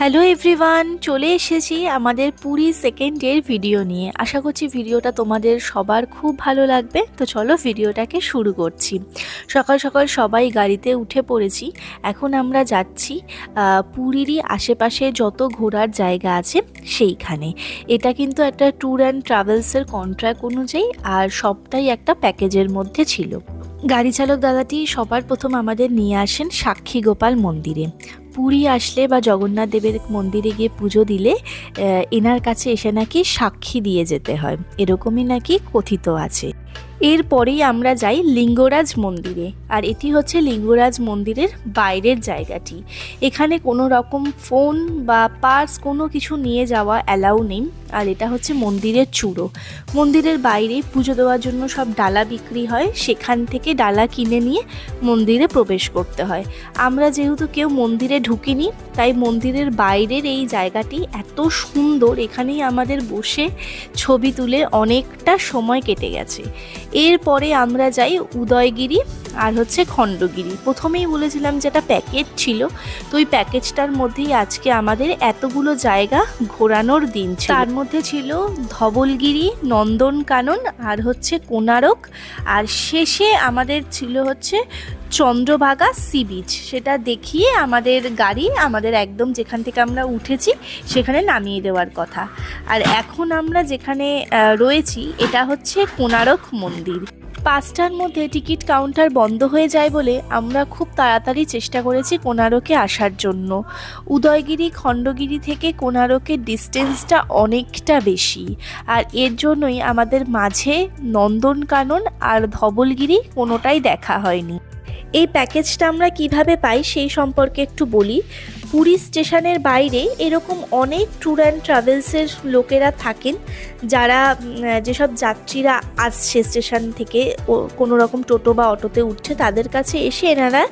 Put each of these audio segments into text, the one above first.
Hello everyone চলে এসেছি আমাদের পুরী সেকেন্ড সেকেন্ডের ভিডিও নিয়ে। আশা করছি ভিডিওটা তোমাদের সবার খুব ভালো লাগবে। তো চলো ভিডিওটাকে শুরু করছি। সকাল সকাল সবাই গাড়িতে উঠে পড়েছি। এখন আমরা যাচ্ছি পুরীরই আশেপাশে যত ঘোরার জায়গা আছে সেইখানে। এটা কিন্তু একটা ট্যুর অ্যান্ড ট্রাভেলসের কন্ট্রাক্ট অনুযায়ী আর সবটাই একটা প্যাকেজের মধ্যে ছিল। গাড়ি চালক দাদাটি সবার প্রথম আমাদের নিয়ে আসেন সাক্ষী গোপাল মন্দিরে। পুরী আসলে বা জগন্নাথ দেবের মন্দিরে গিয়ে পুজো দিলে এনার কাছে এসে নাকি সাক্ষী দিয়ে যেতে হয়। এরকমই নাকি কথিত আছে। এরপরেই আমরা যাই লিঙ্গরাজ মন্দিরে, আর এটি হচ্ছে লিঙ্গরাজ মন্দিরের বাইরের জায়গাটি। এখানে কোনো রকম ফোন বা পার্স কোনো কিছু নিয়ে যাওয়া অ্যালাউ নেই, আর এটা হচ্ছে মন্দিরের চূড়ো। মন্দিরের বাইরে পুজো দেওয়ার জন্য সব ডালা বিক্রি হয়, সেখান থেকে ডালা কিনে নিয়ে মন্দিরে প্রবেশ করতে হয়। আমরা যেহেতু কেউ মন্দিরে ঢুকিনি, তাই মন্দিরের বাইরের এই জায়গাটি এত সুন্দর, এখানেই আমাদের বসে ছবি তুলে অনেকটা সময় কেটে গেছে। এরপরে আমরা যাই উদয়গিরি আর হচ্ছে খণ্ডগিরি। প্রথমেই বলেছিলাম যেটা প্যাকেজ ছিল। তো ওই প্যাকেজটার মধ্যেই আজকে আমাদের এতগুলো জায়গা ঘোরানোর দিন ছিল। তার মধ্যে ছিল ধবলগিরি, নন্দনকানন আর হচ্ছে কোনারক আর শেষে আমাদের ছিল হচ্ছে চন্দ্রভাগা সি বিচ। সেটা দেখিয়ে আমাদের গাড়ি, আমাদের একদম যেখান থেকে আমরা উঠেছি, সেখানে নামিয়ে দেওয়ার কথা। আর এখন আমরা যেখানে রয়েছি, এটা হচ্ছে কোনারক মন্দির। পাঁচটার মধ্যে টিকিট কাউন্টার বন্ধ হয়ে যায় বলে আমরা খুব তাড়াতাড়ি চেষ্টা করেছি কোনারকে আসার জন্য। উদয়গিরি, খণ্ডগিরি থেকে কোনারকের ডিস্টেন্সটা অনেকটা বেশি। আর এর জন্যই আমাদের মাঝে নন্দনকানন আর ধবলগিরি কোনোটাই দেখা হয়নি। এই প্যাকেজটা আমরা কীভাবে পাই সেই সম্পর্কে একটু বলি। পুরী স্টেশনের বাইরে এরকম অনেক ট্যুর অ্যান্ড ট্রাভেলসের লোকেরা থাকেন যারা যেসব যাত্রীরা আসছে স্টেশন থেকে কোনো রকম টোটো বা অটোতে উঠছে, তাদের কাছে এসে এনারা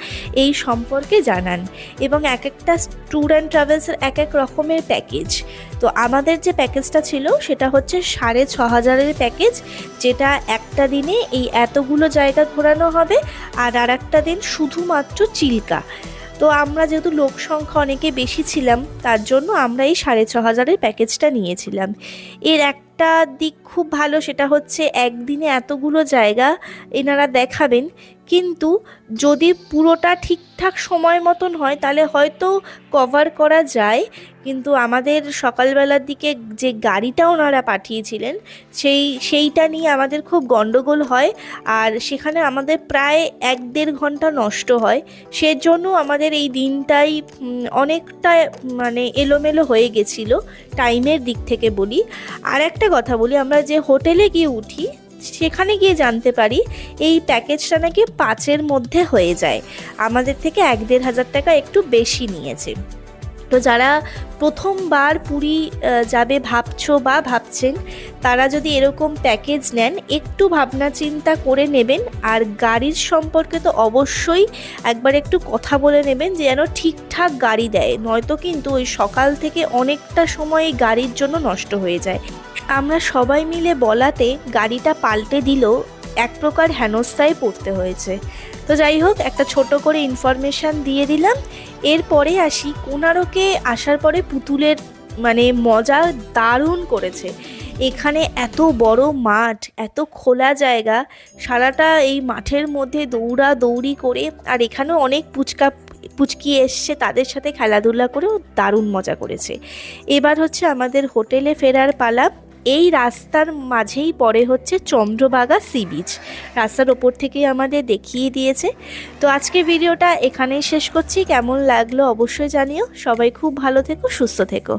এই সম্পর্কে জানান। এবং এক একটা ট্যুর অ্যান্ড ট্রাভেলসের এক এক রকমের প্যাকেজ তো আমাদের যে প্যাকেজটা ছিল, সেটা হচ্ছে সাড়ে ছ হাজারের প্যাকেজ যেটা একটা দিনে এই এতগুলো জায়গা ঘোরানো হবে, আর আর একটা দিন শুধুমাত্র চিল্কা। তো আমরা যেহেতু লোক সংখ্যা অনেকে বেশি ছিলাম, তার জন্য আমরা এই সাড়ে ছ হাজারের প্যাকেজটা নিয়েছিলাম। এর একটা দিক খুব ভালো, সেটা হচ্ছে একদিনে এতগুলো জায়গা এনারা দেখাবেন। কিন্তু যদি পুরোটা ঠিকঠাক সময় মতন হয়, তাহলে হয়তো কভার করা যায়। কিন্তু আমাদের সকালবেলার দিকে যে গাড়িটা ওনারা পাঠিয়েছিলেন, সেই, সেইটা নিয়ে আমাদের খুব গন্ডগোল হয়। আর সেখানে আমাদের প্রায় এক দেড় ঘণ্টা নষ্ট হয়। সেজন্য আমাদের এই দিনটাই অনেকটা মানে এলোমেলো হয়ে গেছিল টাইমের দিক থেকে বলি। আর একটা কথা বলি, আমরা যে হোটেলে গিয়ে উঠি, সেখানে গিয়ে জানতে পারি এই প্যাকেজটা নাকি পাঁচের মধ্যে হয়ে যায়। আমাদের থেকে এক দেড় হাজার টাকা একটু বেশি নিয়েছে। তো যারা প্রথমবার পুরী যাবে ভাবছ বা ভাবছেন, তারা যদি এরকম প্যাকেজ নেন, একটু ভাবনা চিন্তা করে নেবেন, আর গাড়ির সম্পর্কে তো অবশ্যই একবার একটু কথা বলে নেবেন যে যেন ঠিকঠাক গাড়ি দেয়। নয়তো কিন্তু ওই সকাল থেকে অনেকটা সময় গাড়ির জন্য নষ্ট হয়ে যায়। আমরা সবাই মিলে বলাতে গাড়িটা পাল্টে দিলেও এক প্রকার হেনস্থায় পড়তে হয়েছে। তো যাই হোক, একটা ছোট করে ইনফরমেশান দিয়ে দিলাম। এরপরে আসি কোনারকে আসার পরে পুতুলের মানে মজা দারুণ করেছে। এখানে এত বড় মাঠ, এত খোলা জায়গা, সারাটা এই মাঠের মধ্যে দৌড়া দৌড়ি করে, আর এখানেও অনেক পুচকা, পুচকি এসছে তাদের সাথে খেলাধুলা করেও দারুণ মজা করেছে। এবার হচ্ছে আমাদের হোটেলে ফেরার পালা। এই রাস্তার মাঝেই পড়ে হচ্ছে চন্দ্রবাগা সি বিচ। রাস্তার ওপর থেকেই আমাদের দেখিয়ে দিয়েছে। তো আজকে ভিডিওটা এখানেই শেষ করছি। কেমন লাগল অবশ্যই জানিও। সবাই খুব ভালো থেকো, সুস্থ থেকো।